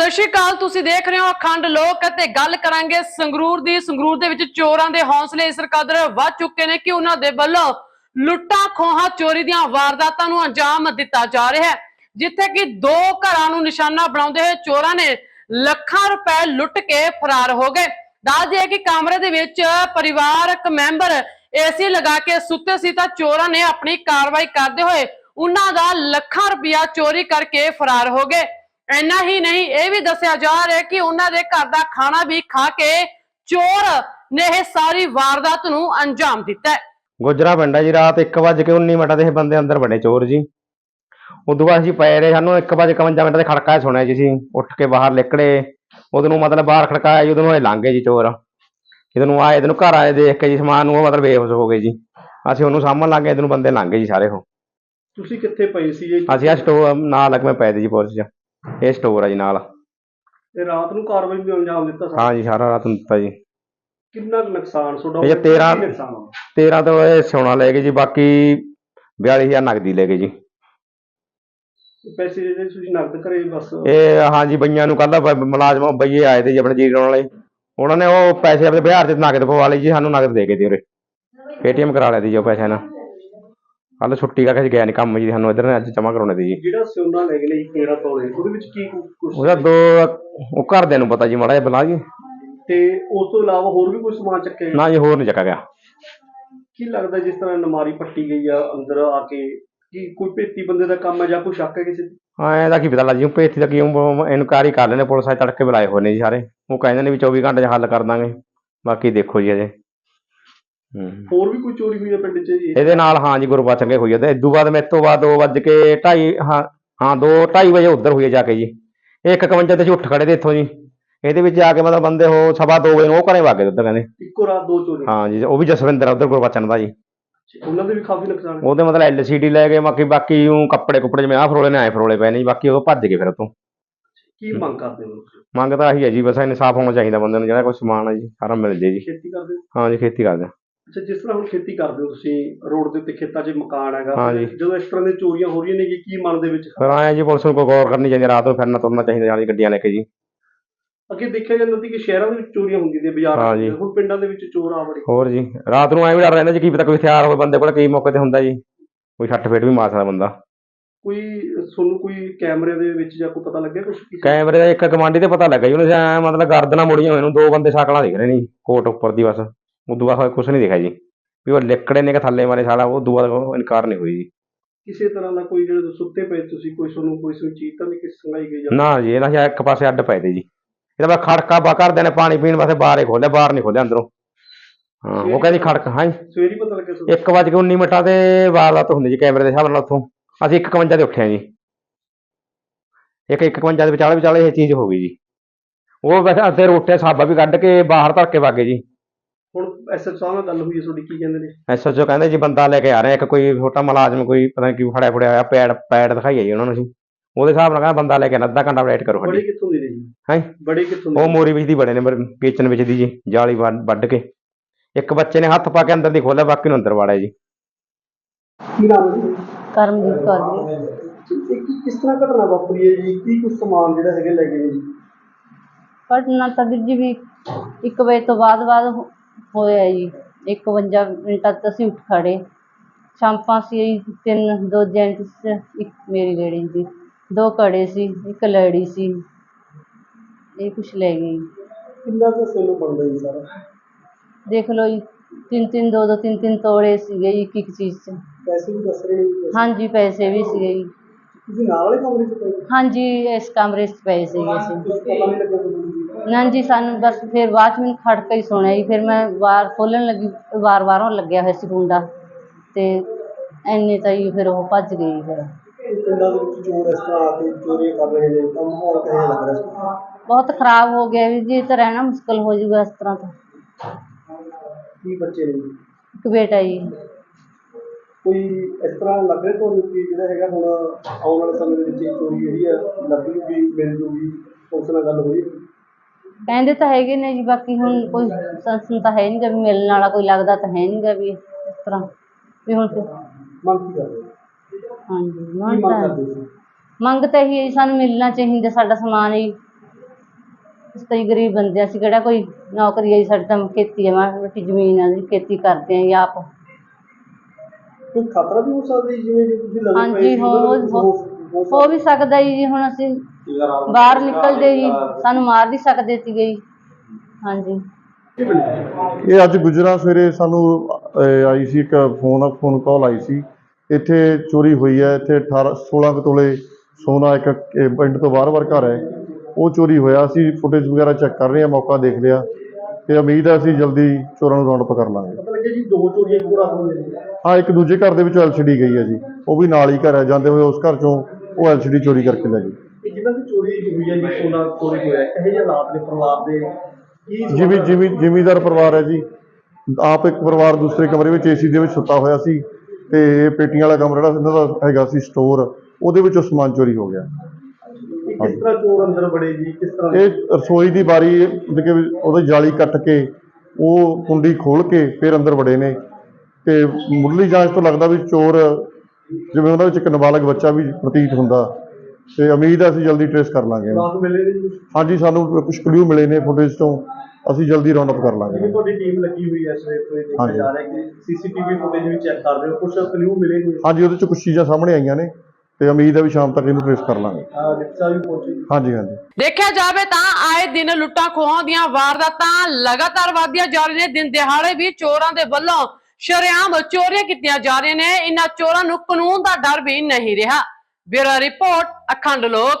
ਸਤਿ ਸ਼੍ਰੀ ਅਕਾਲ, ਤੁਸੀਂ ਦੇਖ ਰਹੇ ਹੋ ਅਖੰਡ ਲੋਕ ਅਤੇ ਗੱਲ ਕਰਾਂਗੇ ਸੰਗਰੂਰ ਦੀ। ਸੰਗਰੂਰ ਦੇ ਵਿੱਚ ਚੋਰਾਂ ਦੇ ਹੌਸਲੇ ਇਸ ਕਦਰ ਵੱਧ ਚੁੱਕੇ ਨੇ ਕਿ ਉਹਨਾਂ ਦੇ ਵੱਲੋਂ ਲੁੱਟਾਂ ਖੋਹਾਂ, ਚੋਰੀ ਦੀਆਂ ਵਾਰਦਾਤਾਂ ਨੂੰ ਅੰਜਾਮ ਦਿੱਤਾ ਜਾ ਰਿਹਾ ਹੈ। ਜਿੱਥੇ ਕਿ ਦੋ ਘਰਾਂ ਨੂੰ ਨਿਸ਼ਾਨਾ ਬਣਾਉਂਦੇ ਹੋਏ ਚੋਰਾਂ ਨੇ ਲੱਖਾਂ ਰੁਪਏ ਲੁੱਟ ਕੇ ਫਰਾਰ ਹੋ ਗਏ। ਦੱਸ ਦਈਏ ਕਿ ਕਮਰੇ ਦੇ ਵਿੱਚ ਪਰਿਵਾਰਕ ਮੈਂਬਰ ਏਸੀ ਲਗਾ ਕੇ ਸੁੱਤੇ ਸੀ ਤਾਂ ਚੋਰਾਂ ਨੇ ਆਪਣੀ ਕਾਰਵਾਈ ਕਰਦੇ ਹੋਏ ਉਹਨਾਂ ਦਾ ਲੱਖਾਂ ਰੁਪਇਆ ਚੋਰੀ ਕਰਕੇ ਫਰਾਰ ਹੋ ਗਏ। ਇੰਨਾ ਹੀ ਨਹੀਂ ਇਹ ਵੀ ਦੱਸਿਆ ਜਾ ਰਿਹਾ ਹੈ ਕਿ ਉਹਨਾਂ ਦੇ ਘਰ ਦਾ ਖਾਣਾ ਵੀ ਖਾ ਕੇ ਚੋਰ ਨੇ ਇਹ ਸਾਰੀ ਵਾਰਦਾਤ ਨੂੰ ਅੰਜਾਮ ਦਿੱਤਾ ਹੈ। ਗੁਜਰਾ ਪਿੰਡ ਜੀ ਰਾਤ 1:19 ਮਿੰਟ ਦੇ ਇਹ ਬੰਦੇ ਅੰਦਰ ਵੜੇ ਚੋਰ ਜੀ। ਉਦੋਂ ਬਾਅਦ ਅਸੀਂ ਪਏ ਰਹੇ ਸਾਨੂੰ 1:51 ਮਿੰਟ ਦੇ ਖੜਕਾ ਸੁਣਿਆ ਜੀ ਅਸੀਂ ਉੱਠ ਕੇ ਬਾਹਰ ਨਿਕਲੇ। ਉਦੋਂ ਨੂੰ ਮਤਲਬ ਬਾਹਰ ਖੜਕਾਇਆ ਜੀ ਉਦੋਂ ਨੂੰ ਇਹ ਲੰਘ ਜੀ ਚੋਰ। ਜਦੋਂ ਨੂੰ ਆਏ ਇਹਨੂੰ ਘਰ ਆਏ ਦੇਖ ਕੇ ਜੀ ਸਮਾਨ ਨੂੰ ਉਹ ਮਤਲਬ ਬੇਹੋਸ਼ ਹੋ ਗਏ ਜੀ। ਅਸੀਂ ਉਹਨੂੰ ਸਾਹਮਣ ਲੱਗ ਗਏ ਇਹਨੂੰ ਬੰਦੇ ਲੰਘ ਜੀ ਸਾਰੇ ਉਹ। ਤੁਸੀਂ ਕਿੱਥੇ ਪਏ ਸੀ ਜੀ ਅਸੀਂ ਆ ਸਟੋਰ ਨਾਲ ਲੱਗ ਮੈਂ ਪਏ ਤੇ ਜੀ ਪੁਲਿਸ 'ਚ। ਇਹ ਸਟੋਰ ਆ ਜੀ ਨਾਲ। ਤੇ ਰਾਤ ਨੂੰ ਕਾਰਵਾਈ ਵੀ ਅੰਜਾਮ ਦਿੱਤਾ ਹਾਂ ਜੀ ਸਾਰਾ ਰਾਤ ਨੂੰ ਦਿੱਤਾ ਜੀ। ਕਿੰਨਾ ਕੁ ਨੁਕਸਾਨ ਤੁਹਾਡਾ ਇਹ ਹੋਇਆ? ਤੇਰਾਂ- ਕੀ ਨੁਕਸਾਨ ਹੋਇਆ? 13 ਤੋਂ ਇਹ ਸੋਨਾ ਲੈ ਗਏ ਜੀ ਬਾਕੀ 42000 ਨਗਦੀ ਲੈ ਗਏ ਜੀ। ਪੈਸੇ ਜਿਹੜੇ ਤੁਸੀਂ ਨਕਦ ਕਰੇ ਬਸ। ਇਹ ਹਾਂਜੀ ਬਈਆਂ ਨੂੰ ਕੱਲ ਮੁਲਾਜ਼ਮ ਬਈਏ ਆਏ ਤੇ ਜੀ ਆਪਣੇ ਜੀਰੋ ਵਾਲੇ। ਉਹਨਾਂ ਨੇ ਉਹ ਪੈਸੇ ਆਪਣੇ ਬਿਹਾਰ ਤੇ ਨਗਦ ਪਵਾ ਲਈ ਜੀ ਸਾਨੂੰ ਨਗਦ ਦੇ ਕੇ ਦੇ ਉਰੇ। ਪੇਟੀਐਮ ਕਰਾ ਲਿਆ ਦੀ ਜੋ ਪੈਸੇ ਨਾਲ। ਕੱਲ ਛੁੱਟੀ ਕਰਕੇ ਗਿਆ ਨਹੀਂ ਕੰਮ ਜੀ ਸਾਨੂੰ ਇਧਰ ਨੇ ਅੱਜ ਜਮਾ ਕਰਾਉਣੇ ਦੀ ਜੀ। ਜਿਹੜਾ ਸੋਨਾ ਲੈ ਗਏ ਨੇ 13 ਤੋਲੇ ਉਹਦੇ ਵਿੱਚ ਕੀ ਕੁ- ਕੁਛ ਉਹਦਾ ਦੋ ਉਹ ਘਰਦਿਆਂ ਨੂੰ ਪਤਾ ਜੀ ਮਾੜਾ ਜਿਹਾ ਬਲਾ ਜੀ ਤੇ ਉਸ ਤੋਂ ਇਲਾਵਾ ਹੋਰ ਵੀ ਕੋਈ ਸਮਾਨ ਚੱਕਿਆ? ਨਾ ਜੀ ਹੋਰ ਨਹੀਂ ਚੱਕਾ ਗਿਆ। ਕੀ ਲੱਗਦਾ ਜਿਸ ਤਰ੍ਹਾਂ ਨਮਾਰੀ ਪੱਟੀ ਗਈ ਆ ਅੰਦਰ ਆ ਕੇ ਕੀ ਕੋਈ ਭੇਤੀ ਬੰਦੇ ਦਾ ਕੰਮ ਹੈ ਜਾਂ ਕੋਈ ਸ਼ੱਕ ਹੈ ਕਿਸੇ ਤੇ? ਹਾਂ ਇਹਦਾ ਕੀ ਪਤਾ ਲੱਗ ਜੀ ਪੇਥੀ ਦਾ ਕੀ ਇਨਕੁਆਰੀ ਕਰ ਲੈਣੇ ਪੁਲਿਸ ਆ ਤੜਕੇ ਬੁਲਾਏ ਹੋਏ ਨੇ ਜੀ ਸਾਰੇ। ਉਹ ਕਹਿੰਦੇ ਨੇ ਵੀ 24 ਘੰਟੇ 'ਚ ਹੱਲ ਕਰ ਦਾਂਗੇ। ਬਾਕੀ ਦੇਖੋ ਜੀ ਅਜੇ। ਹੋਰ ਵੀ ਕੋਈ ਚੋਰੀ ਹੋਈ ਹੈ ਪਿੰਡ 'ਚ ਜੀ? ਇਹਦੇ ਨਾਲ ਹਾਂ ਜੀ ਗੁਰਬਚਨ ਕੇ ਹੋਈ ਆ। ਤੇ ਇਦੋਂ ਬਾਅਦ ਮੇਰੇ ਤੋਂ ਬਾਅਦ 2 ਵੱਜ ਕੇ 2:30 ਹਾਂ ਹਾਂ 2 2:30 ਵਜੇ ਉੱਧਰ ਹੋਈ ਆ ਜਾ ਕੇ ਜੀ। ਇਹ 1:51 ਤੇ ਉੱਠ ਖੜੇ ਤੇ ਇੱਥੋਂ ਜੀ। ਇਹਦੇ ਵਿੱਚ ਆ ਕੇ ਮਤਲਬ ਬੰਦੇ ਹੋ ਸਵਾ 2 ਵਜੇ ਨੂੰ ਉਹ ਘਰੇ ਵਾਗੇ ਉੱਧਰ ਕਹਿੰਦੇ। ਇੱਕੋ ਰਾਤ ਦੋ ਚੋਰੀ। ਹਾਂ ਜੀ ਉਹ ਵੀ ਜਸਵਿੰਦਰ ਆ ਉੱਧਰ ਗੁਰਬਚਨ ਦਾ ਜੀ। ਉਹਨਾਂ ਦੇ ਵੀ ਕਾਫੀ ਨੁਕਸਾਨ ਹੈ ਉਹਦੇ ਮਤਲਬ ਐਲਸੀਡੀ ਲੈ ਗਏ ਬਾਕੀ ਬਾਕੀ ਉਹ ਕੱਪੜੇ ਕੁੱਪੜੇ ਜਿਵੇਂ ਆਹ ਫਰੋਲੇ ਨੇ ਆਏ ਫਰੋਲੇ ਪਏ ਨੇ ਜੀ ਬਾਕੀ ਉਹ ਭੱਜ ਗਏ ਫਿਰ ਉਤੋਂ ਕੀ ਮੰਗ ਕਰਦੇ ਹੋ? ਮੰਗ ਤਾਂ ਆਹੀ ਹੈ ਜੀ ਬਸ ਇਨਸਾਫ ਹੋਣਾ ਚਾਹੀਦਾ ਬੰਦੇ ਨੂੰ ਜਿਹੜਾ ਕੋਈ ਸਮਾਨ ਹੈ ਜੀ ਸਾਰਾ ਮਿਲ ਜੇ ਜੀ। ਖੇਤੀ ਕਰਦੇ ਹੋ? ਹਾਂ ਜੀ ਖੇਤੀ ਕਰਦੇ ਹਾਂ। ਅੱਛਾ ਜਿਸ ਤਰ੍ਹਾਂ ਹੁਣ ਖੇਤੀ ਕਰਦੇ ਹੋ ਤੁਸੀਂ ਰੋਡ ਦੇ ਉੱਤੇ ਖੇਤਾਂ 'ਚ ਮਕਾਨ ਹੈਗਾ। ਜਦੋਂ ਇਸ ਤਰ੍ਹਾਂ ਦੀਆਂ ਚੋਰੀਆਂ ਹੋ ਰਹੀਆਂ ਨੇ ਕੀ ਮਨ ਦੇ ਵਿੱਚ? ਫਿਰ ਆਏ ਜੀ ਪੁਲਿਸ ਨੂੰ ਕੋਈ ਗੌਰ ਕਰਨੀ ਚਾਹੀਦੀ ਰਾਤ ਨੂੰ ਫਿਰਨਾ ਤੁਰਨਾ ਚਾਹੀਦਾ ਨਾਲ ਗੱਡੀਆਂ ਲੈ ਕੇ ਜੀ। ਅੱਗੇ ਦੇਖਿਆ ਜਾਂਦਾ ਸੀ ਕਿ ਸ਼ਹਿਰਾਂ ਦੇ ਵਿੱਚ ਚੋਰੀਆਂ ਹੁੰਦੀਆਂ ਨੇ ਬਾਜ਼ਾਰਾਂ ਦੇ ਜੀ। ਵਿੱਚ ਹੁਣ ਪਿੰਡਾਂ ਦੇ ਵਿੱਚ ਚੋਰ ਆ ਬੜੇ ਹੋਰ ਜੀ ਰਾਤ ਨੂੰ ਐਂ ਵੀ ਡਰ ਰਹਿੰਦਾ ਜੀ ਕੀ ਪਤਾ ਕੋਈ ਹਥਿਆਰ ਹੋਵੇ ਬੰਦੇ ਕੋਲ ਕਈ ਮੌਕੇ ਤੇ ਹੁੰਦਾ ਜੀ ਕੋਈ ਛੱਟ ਫੇਟ ਵੀ ਮਾਰ ਸਕਦਾ ਬੰਦਾ। ਕੋਈ ਤੁਹਾਨੂੰ ਕੋਈ ਕੈਮਰੇ ਦੇ ਵਿੱਚ ਜਾਂ ਕੋਈ ਪਤਾ ਲੱਗਿਆ ਕੁਝ ਕੈਮਰੇ ਦਾ ਇੱਕ ਕਮਾਂਡੀ ਤੇ ਪਤਾ ਲੱਗਾ ਜੀ ਉਹਨੇ ਐਂ ਮਤਲਬ ਗਰਦਨਾਂ ਮੁੜੀਆਂ ਹੋਏ ਨੂੰ ਦੋ ਬੰਦੇ ਸ਼ਕਲਾਂ ਦਿਖ ਰਹੇ ਨੇ ਜੀ ਕੋਟ ਉੱਪਰ ਦੀ ਬਸ। ਉਦੋਂ ਬਾਅਦ ਕੁਝ ਨਹੀਂ ਦਿਖਿਆ ਜੀ। ਵੀ ਉਹ ਲਿਕੜੇ ਨੇ ਕਿ ਥੱਲੇ ਮਾਰੇ ਸਾਲਾ ਉਹ ਦੁਆ ਇਨਕਾਰ ਨਹੀਂ ਹੋਈ ਜੀ। ਕਿਸੇ ਤਰ੍ਹਾਂ ਦਾ ਕੋਈ ਜਿਹੜੇ ਸੁੱਤੇ ਪਏ ਤੁਸੀਂ ਕੋਈ ਤੁਹਾਨੂੰ ਕੋਈ ਸੋ ਚੀਜ਼ ਤਾਂ ਨਹੀਂ ਕਿ ਸੰਗਾਈ ਗਈ ਜਾਂ ਨਾ ਜੀ ਇਹਨਾਂ ਇੱਕ ਪਾਸੇ ਅੱਡ ਪਏ ਤੇ ਜੀ। ਇਹਦਾ ਬਸ ਖੜਕਾ ਬਾ ਕਰਦੇ ਨੇ ਪਾਣੀ ਪੀਣ ਵਾਸਤੇ ਬਾਹਰ ਹੀ ਖੋਲਿਆ ਬਾਹਰ ਨਹੀਂ ਖੋਲਿਆ ਅੰਦਰੋਂ। ਹਾਂ ਉਹ ਕਹਿੰਦੀ ਖੜਕ ਹਾਂ ਜੀ। ਸਵੇਰੀ ਪਤਾ ਲੱਗਿਆ ਤੁਹਾਨੂੰ? ਇੱਕ ਵੱਜ ਕੇ 19 ਮਿੰਟਾਂ ਤੇ ਵਾਰਦਾਤ ਹੁੰਦੀ ਜੀ ਕੈਮਰੇ ਦੇ ਹਿਸਾਬ ਨਾਲ ਉੱਥੋਂ। ਅਸੀਂ 1:51 ਤੇ ਉੱਠੇ ਹਾਂ ਜੀ। ਇੱਕ 1:51 ਦੇ ਵਿਚਾਲੇ ਵਿਚਾਲੇ ਇਹ ਚੀਜ਼ ਹੋ ਗਈ ਜੀ। ਉਹ ਵੈਸੇ ਅੱਧੇ ਰੋਟੇ ਸਾਬਾ ਵੀ ਕੱਢ ਕੇ ਬਾਹਰ ਧਰ ਕੇ ਵਾਗੇ ਜੀ। ਹੁਣ ਐਸਐਚ ਸਾਹਿਬ ਨਾਲ ਗੱਲ ਹੋਈ ਹੈ ਤੁਹਾਡੀ ਕੀ ਕਹਿੰਦੇ ਨੇ? ਐਸਐਚਓ ਕਹਿੰਦੇ ਜੀ ਬੰਦਾ ਲੈ ਕੇ ਆ ਰਿਹਾ ਇੱਕ ਕੋਈ ਛੋਟਾ ਮੁਲਾਜ਼ਮ ਕੋਈ ਪਤਾ ਨਹੀਂ ਕੀ ਫੜਿਆ ਫੜਿਆ ਹੋਇਆ ਪੈਡ ਪੈਡ ਦਿਖਾਈਆ ਜੀ ਉਹਨਾਂ ਨੂੰ ਅਸੀਂ ਉਹਦੇ ਹਿਸਾਬ ਨਾਲ ਕਹਿੰਦਾ ਬੰਦਾ ਲੈ ਕੇ ਅੱਧਾ ਘੰਟਾ ਵੇਟ ਕਰੋ ਬੜੇ ਕਿੱਥੋਂ ਦੇ ਨੇ ਜੀ? ਹੈਂ? ਬੜੇ ਕਿੱਥੋਂ ਦੇ ਉਹ? ਮੋਰੀ ਵਿੱਚ ਦੀ ਬੜੇ ਨੇ ਕਿਚਨ ਵਿੱਚ ਦੀ ਜੀ ਜਾਲੀ ਵੱਢ ਵੱਢ ਕੇ। ਇੱਕ ਬੱਚੇ ਨੇ ਹੱਥ ਪਾ ਕੇ ਅੰਦਰ ਦੀ ਖੋਲਿਆ ਬਾਕੀ ਨੂੰ ਅੰਦਰ ਵਾੜਿਆ ਜੀ। ਕੀ ਨਾਮ ਹੈ ਜੀ? ਕਰਮਜੀਤ ਕੌਰ ਜੀ। ਇਹ ਕੀ- ਕਿਸ ਤਰ੍ਹਾਂ ਘਟਨਾ ਵਾਪਰੀ ਹੈ ਜੀ? ਕੀ ਕੁਝ ਸਮਾਨ ਜਿਹੜਾ ਹੈਗੇ ਲੈ ਗਏ ਨੇ ਜੀ? ਘਟਨਾ ਤਾਂ ਵੀਰ ਜੀ ਵੀ ਇੱਕ ਵਜੇ ਤੋਂ ਬਾਅਦ ਬਾਅਦ ਹੋ- ਹੋਇਆ ਜੀ। 51 ਮਿੰਟਾਂ ਤੱਕ ਅਸੀਂ ਉੱਠ ਖੜੇ। ਸ਼ਾਂਪਾਂ ਸੀ ਤਿੰਨ ਦੋ ਜੈਂਟਸ ਇੱਕ ਮੇਰੀ ਲੇਡੀ ਸੀ ਦੋ ਕੜੇ ਸੀ ਇੱਕ ਲੜੀ ਸੀ। ਇਹ ਕੁਛ ਲੈ ਗਈ ਕਿੰਨਾ ਕੁ ਸੋਨੂੰ ਬਣਦਾ ਜੀ ਸਾਰਾ? ਦੇਖ ਲਓ ਜੀ ਤਿੰਨ ਤਿੰਨ ਦੋ ਦੋ ਤਿੰਨ ਤਿੰਨ ਤੋੜੇ ਸੀਗੇ ਜੀ ਇੱਕ ਇੱਕ ਚੀਜ਼ 'ਚ। ਪੈਸੇ ਵੀ ਦੱਸ ਰਹੇ ਨੇ ਜੀ। ਹਾਂਜੀ ਪੈਸੇ ਵੀ ਸੀਗੇ ਜੀ। ਤੁਸੀਂ ਨਾਲ ਵਾਲੇ ਕਮਰੇ 'ਚ ਪਏ ਹਾਂਜੀ ਇਸ ਕਮਰੇ 'ਚ ਪਏ ਸੀਗੇ ਅਸੀਂ। ਕੁਝ ਪਤਾ ਨਹੀਂ ਲੱਗਿਆ ਤੁਹਾਨੂੰ ਨਾ ਜੀ ਸਾਨੂੰ ਬਸ ਫਿਰ ਬਾਅਦ 'ਚ ਮੈਨੂੰ ਖੜਕਾ ਹੀ ਸੁਣਿਆ ਜੀ ਫਿਰ ਮੈਂ ਵਾਰ ਖੋਲ੍ਹਣ ਲੱਗੀ ਵਾਰ ਵਾਰੋਂ ਲੱਗਿਆ ਹੋਇਆ ਸੀ ਕੁੰਡਾ। ਤੇ ਐਨੇ ਤਾਂ ਜੀ ਫਿਰ ਉਹ ਭੱਜ ਗਈ ਫਿਰ। ਇਹ ਪਿੰਡਾਂ ਦੇ ਵਿੱਚ ਚੋਰ ਇਸ ਤਰ੍ਹਾਂ ਆ ਕੇ ਚੋਰੀਆਂ ਕਰ ਰਹੇ ਨੇ ਤਾਂ ਮਾਹੌਲ ਕਿਹੋ ਜਿਹਾ ਲੱਗ ਰਿਹਾ ਸੀ? ਬਹੁਤ ਖਰਾਬ ਹੋ ਗਿਆ ਵੀ ਜੀ ਇਹ ਤਾਂ ਰਹਿਣਾ ਮੁਸ਼ਕਲ ਹੋ ਜਾਊਗਾ ਇਸ ਤਰ੍ਹਾਂ ਤਾਂ। ਕੀ ਬੱਚੇ ਨੇ ਜੀ? ਇੱਕ ਬੇਟਾ ਜੀ। ਕੋਈ ਇਸ ਤਰ੍ਹਾਂ ਲੱਗ ਰਿਹਾ ਤੁਹਾਨੂੰ ਕਿ ਜਿਹੜਾ ਹੈਗਾ ਹੁਣ ਆਉਣ ਵਾਲੇ ਸਮੇਂ ਦੇ ਵਿੱਚ ਇਹ ਚੋਰੀ ਜਿਹੜੀ ਆ ਲੱਗ ਜੂਗੀ ਮਿਲ ਜੂਗੀ ਉਸ ਨਾਲ ਗੱਲ ਹੋਈ? ਕਹਿੰਦੇ ਤਾਂ ਹੈਗੇ ਨੇ ਜੀ ਬਾਕੀ ਹੁਣ ਕੋਈ ਸੰਸਨ ਤਾਂ ਹੈ ਨਹੀਂ ਗਾ ਵੀ ਮਿਲਣ ਵਾਲਾ ਕੋਈ ਲੱਗਦਾ ਤਾਂ ਹੈ ਨਹੀਂ ਗਾ ਵੀ ਇਸ ਤਰ੍ਹਾਂ। ਵੀ ਹੁਣ ਫਿਰ- ਮੰਗ ਕੀ ਕਰਦੇ? ਹੋ? ਹਾਂਜੀ ਕੀ ਮੰਗ ਮੰਗ ਤਾਂ ਕਰਦੇ ਸੀ ਮੰਗ ਤਾਂ ਇਹੀ ਹੈ ਜੀ ਸਾਨੂੰ ਮਿਲਣਾ ਚਾਹੀਦਾ ਸਾਡਾ ਸਮਾਨ ਜੀ। ਅਸੀਂ ਤਾਂ ਜੀ ਗਰੀਬ ਬੰਦੇ ਹਾਂ, ਅਸੀਂ ਕਿਹੜਾ ਕੋਈ ਨੌਕਰੀ ਹੈ ਜੀ ਸਾਡੀ ਤਾਂ ਖੇਤੀ ਹੈ ਮਾੜੀ ਮੋਟੀ ਜ਼ਮੀਨ ਹੈ ਜੀ ਖੇਤੀ ਕਰਦੇ ਹਾਂ ਜੀ ਆਪ। ਕੋਈ ਖਤਰਾ ਵੀ ਹੋ ਸਕਦਾ ਜੀ ਜਿਵੇਂ ਜੇ ਤੁਸੀਂ ਲੱਗੇ ਹਾਂਜੀ, ਹੋ- ਹੋ- ਵੀ ਸਕਦਾ। ਜੀ ਹੁਣ ਅਸੀਂ ਬਾਹਰ ਨਿਕਲਦੇ ਜੀ ਸਾਨੂੰ ਮਾਰ ਵੀ ਸਕਦੇ ਸੀਗੇ ਜੀ। ਹਾਂਜੀ। ਇਹ ਅੱਜ ਗੁਜਰਾਂ ਸਵੇਰੇ ਸਾਨੂੰ ਅਹ, ਆਈ ਸੀ ਇੱਕ ਫੋਨ ਫੋਨ ਕਾਲ ਆਈ ਸੀ। ਇੱਥੇ ਚੋਰੀ ਹੋਈ ਹੈ ਇੱਥੇ 18 16 ਕੁ ਤੋਲੇ ਸੋਨਾ ਇੱਕ ਇਹ ਪਿੰਡ ਤੋਂ ਬਾਹਰ-ਬਾਹਰ ਘਰ ਹੈ। ਉਹ ਚੋਰੀ ਹੋਇਆ ਸੀ ਫੁਟੇਜ ਵਗੈਰਾ ਚੈੱਕ ਕਰ ਰਹੇ ਹਾਂ ਮੌਕਾ ਦੇਖ ਲਿਆ। ਤੇ ਉਮੀਦ ਹੈ ਅਸੀਂ ਜਲਦੀ ਚੋਰਾਂ ਨੂੰ ਰੌਂਡ ਪਕੜ ਲਾਂਗੇ। ਪਤਾ ਲੱਗਿਆ ਜੀ ਦੋ ਚੋਰੀਆਂ ਇੱਕੋ ਰਾਤ ਨੂੰ ਹੋਈਆਂ। ਨੇ ਹਾਂ ਇੱਕ ਦੂਜੇ ਘਰ ਦੇ ਵਿੱਚ ਐਲਸੀਡੀ ਗਈ ਹੈ ਜੀ। ਉਹ ਵੀ ਨਾਲ ਹੀ ਘਰ ਹੈ ਜਾਂਦੇ ਹੋਏ ਉਸ ਘਰ ਚੋਂ ਉਹ ਐਲਸੀਡੀ ਚੋਰੀ ਕਰਕੇ ਲੈ ਗਈ। ਇਹ ਜਿਨ੍ਹਾਂ ਦੀ ਚੋਰੀ ਹੋਈ ਹੈ ਜੀ ਸੋਨਾ ਚੋਰੀ ਹੋਇਆ ਇਹੋ ਜਿਹੇ ਹਾਲਾਤ ਨੇ ਪਰਿਵਾਰ ਦੇ। ਕੀ ਜਿਮੀ ਜਿਮੀ ਜ਼ਿਮੀਦਾਰ ਪਰਿਵਾਰ ਹੈ ਜੀ। ਆਪ ਇੱਕ ਪਰਿਵਾਰ ਦੂਸਰੇ ਕਮਰੇ ਵਿੱਚ ਏਸੀ ਦੇ ਵਿੱਚ ਸੁੱਤਾ ਹੋਇਆ ਸੀ ਤੇ ਇਹ ਪੇਟੀਆਂ ਵਾਲਾ ਕਮਰਾ ਜਿਹੜਾ ਇਹਨਾਂ ਦਾ ਹੈਗਾ ਸੀ ਸਟੋਰ ਉਹਦੇ ਵਿੱਚੋਂ ਸਮਾਨ ਚੋਰੀ ਹੋ ਗਿਆ। ਇਹ ਕਿਸ ਤਰ੍ਹਾਂ ਚੋਰ ਅੰਦਰ ਵੜੇ ਜੀ? ਕਿਸ ਤਰ੍ਹਾਂ ਇਹ ਰਸੋਈ ਦੀ ਬਾਰੀ ਮਤਲਬ ਕਿ ਉਹਦੀ ਜਾਲੀ ਕੱਟ ਕੇ ਉਹ ਕੁੰਡੀ ਖੋਲ ਕੇ ਫਿਰ ਅੰਦਰ ਵੜੇ ਨੇ। ਤੇ ਮੁੱਢਲੀ ਜਾਂਚ ਤੋਂ ਲੱਗਦਾ ਵੀ ਚੋਰ ਜਿਵੇਂ ਉਹਨਾਂ ਵਿੱਚ ਇੱਕ ਨਾਬਾਲਗ ਬੱਚਾ ਵੀ ਪ੍ਰਤੀਤ ਹੁੰਦਾ ਤੇ ਉਮੀਦ ਹੈ ਅਸੀਂ ਜਲਦੀ ਟ੍ਰੇਸ ਕਰ ਲਾਂਗੇ। ਹਾਂਜੀ ਸਾਨੂੰ ਕੁਝ ਕਲੂ ਮਿਲੇ ਨੇ ਫੁਟੇਜ ਤੋਂ। ਅਸੀਂ ਜਲਦੀ ਰਾਉਂਡ ਅਪ ਕਰ ਲਾਂਗੇ। ਜਿਵੇਂ ਤੁਹਾਡੀ ਟੀਮ ਲੱਗੀ ਹੋਈ ਹੈ ਸਵੇਰ ਤੋਂ ਇਹ ਦੇਖਿਆ ਹਾਂਜੀ। ਜਾ ਰਿਹਾ ਕਿ ਸੀਸੀਟੀਵੀ ਫੁਟੇਜ ਵੀ ਚੈੱਕ ਕਰ ਰਹੇ ਹੋ। ਕੁਝ ਕਲੂ ਮਿਲੇ ਹੋਏ ਹਾਂਜੀ ਉਹਦੇ ਚ ਕੁਝ ਚੀਜ਼ਾਂ ਸਾਹਮਣੇ ਆਈਆਂ ਨੇ ਤੇ ਉਮੀਦ ਹੈ ਵੀ ਸ਼ਾਮ ਤੱਕ ਇਹਨੂੰ ਟ੍ਰੇਸ ਕਰ ਲਾਂਗੇ। ਹਾਂਜੀ ਹਾਂਜੀ। ਦੇਖਿਆ ਜਾਵੇ ਤਾਂ ਆਏ ਦਿਨ ਲੁੱਟਾਂ ਖੋਹਾਂ ਦੀਆਂ ਵਾਰਦਾਤਾਂ ਲਗਾਤਾਰ ਵਧਦੀਆਂ ਜਾ ਰਹੀਆਂ ਨੇ। ਦਿਨ ਦਿਹਾੜੇ ਵੀ ਚੋਰਾਂ ਦੇ ਵੱਲੋਂ ਸ਼ਰੇਆਮ ਚੋਰੀਆਂ ਕੀਤੀਆਂ ਜਾ ਰਹੀਆਂ ਨੇ। ਇਹਨਾਂ ਚੋਰਾਂ ਨੂੰ ਕਾਨੂੰਨ ਦਾ ਡਰ ਵੀ ਨਹੀਂ ਰਿਹਾ। ਬਿਊਰੋ ਰਿਪੋਰਟ, ਅਖੰਡ ਲੋਕ।